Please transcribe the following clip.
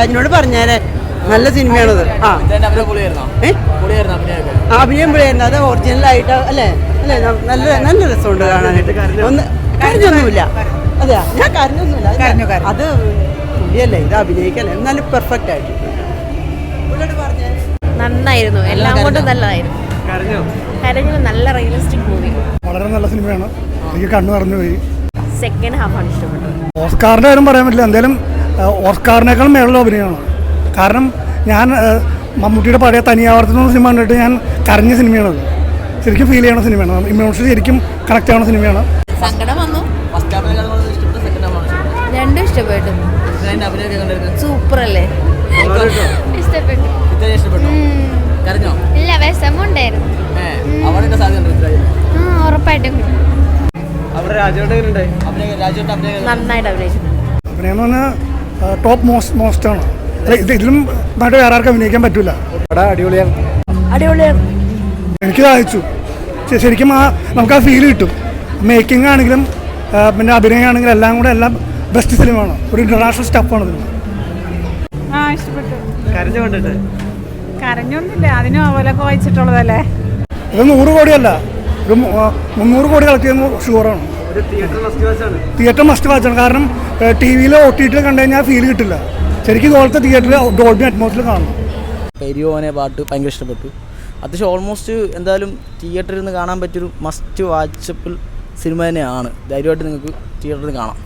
പൃഥ്വിരാജിനോട് പറഞ്ഞേരെ. നല്ല സിനിമയാണത്. ആ. അഭിനയം പുളിയായിരുന്നു അത് ഒറിജിനൽ ആയിട്ട് അല്ലേ? അല്ലേ? നല്ല നല്ല രസമുണ്ട് കാണാനായിട്ട്. ഒന്ന് കരഞ്ഞൊന്നുമില്ല. അതെയാ? ഞാൻ കരഞ്ഞൊന്നുമില്ല. അത് അത് പുള്ളിയല്ലേ? ഇത് അഭിനയിക്കല്ലേ? നല്ല പെർഫെക്റ്റ് ആയിട്ട്. പറഞ്ഞേ നന്നായിരുന്നു. എല്ലാം കൊണ്ടും നല്ലതായിരുന്നു. കരഞ്ഞു? നല്ല റിയലിസ്റ്റിക് മൂവി വളരെ നല്ല സിനിമയാണ്. എനിക്ക് കണ്ണു നിറഞ്ഞു പോയി. സെക്കൻഡ് ഹാഫാണ് ഇഷ്ടപ്പെട്ടത്. ഓസ്കാറിന്റെ കാര്യം പറയാൻ പറ്റില്ല. എന്തായാലും ഓസ്കാറിനേക്കാളും മേളുള്ള അഭിനയമാണ്. കാരണം ഞാൻ മമ്മൂട്ടിയുടെ പഴയ തനിയാവർത്തുന്ന സിനിമ കണ്ടിട്ട് ഞാൻ കരഞ്ഞ സിനിമയാണത്. ശരിക്കും ഫീൽ ചെയ്യണ സിനിമയാണ്. ഇമോഷൻ ശരിക്കും കണക്ട് ആവുന്ന സിനിമയാണ്. സങ്കടം വന്നു. രണ്ടും ഇഷ്ടപ്പെട്ടു? സൂപ്പർ അല്ലേ ഇഷ്ടപ്പെട്ടു? ഇല്ല വിഷമുണ്ടായിരുന്നു ഉറപ്പായിട്ടും നന്നായിട്ട് അഭിനയിച്ചു അഭിനയം എന്ന് പറഞ്ഞാൽ ടോപ്പ് മോസ്റ്റ് മോസ്റ്റ് ആണ്. ഇത് ഇതിലും നാട്ടിൽ വേറെ ആർക്കും അഭിനയിക്കാൻ പറ്റൂല. അടിപൊളിയാണ് അടിപൊളിയാണ് എനിക്ക് സാധിച്ചു. ശരിക്കും ആ നമുക്ക് ആ ഫീൽ കിട്ടും. മേക്കിംഗ് ആണെങ്കിലും പിന്നെ അഭിനയം ആണെങ്കിലും എല്ലാം കൂടെ എല്ലാം ബെസ്റ്റ് സിനിമയാണ് ഒരു ഇന്റർനാഷണൽ സ്റ്റെപ്പാണ് ഇതിന് ആ ഇഷ്ടപ്പെട്ടു. കരഞ്ഞു കണ്ടിട്ട്. കരഞ്ഞൊന്നുമില്ല. അതിനും അവലൊക്കെ വായിച്ചിട്ടുള്ളതല്ലേ? ഇത് നൂറ് കോടിയല്ല. ഒരു മുന്നൂറ് കോടി കളക്ട് ചെയ്യുന്ന ഷുവറാണ് തിയേറ്റർ മസ്റ്റ് വാച്ചാണ് തിയേറ്റർ മസ്റ്റ് വാച്ചാണ് കാരണം ടി വിയിൽ ഒ ടി ടിയിൽ കണ്ടു കഴിഞ്ഞാൽ ഫീൽ കിട്ടില്ല. ശരിക്കും ഇതുപോലത്തെ തിയേറ്ററിൽ ഡോൾബി അറ്റ്മോസ്ഫിയർ കാണണം പെരിയോനെ പാട്ട് ഭയങ്കര ഇഷ്ടപ്പെട്ടു. അത്യാവശ്യം ഓൾമോസ്റ്റ് എന്തായാലും തിയേറ്ററിൽ നിന്ന് കാണാൻ പറ്റിയൊരു മസ്റ്റ് വാച്ചപ്പിൾ സിനിമ തന്നെയാണ്. ധൈര്യമായിട്ട് നിങ്ങൾക്ക് തിയേറ്ററിൽ കാണാം.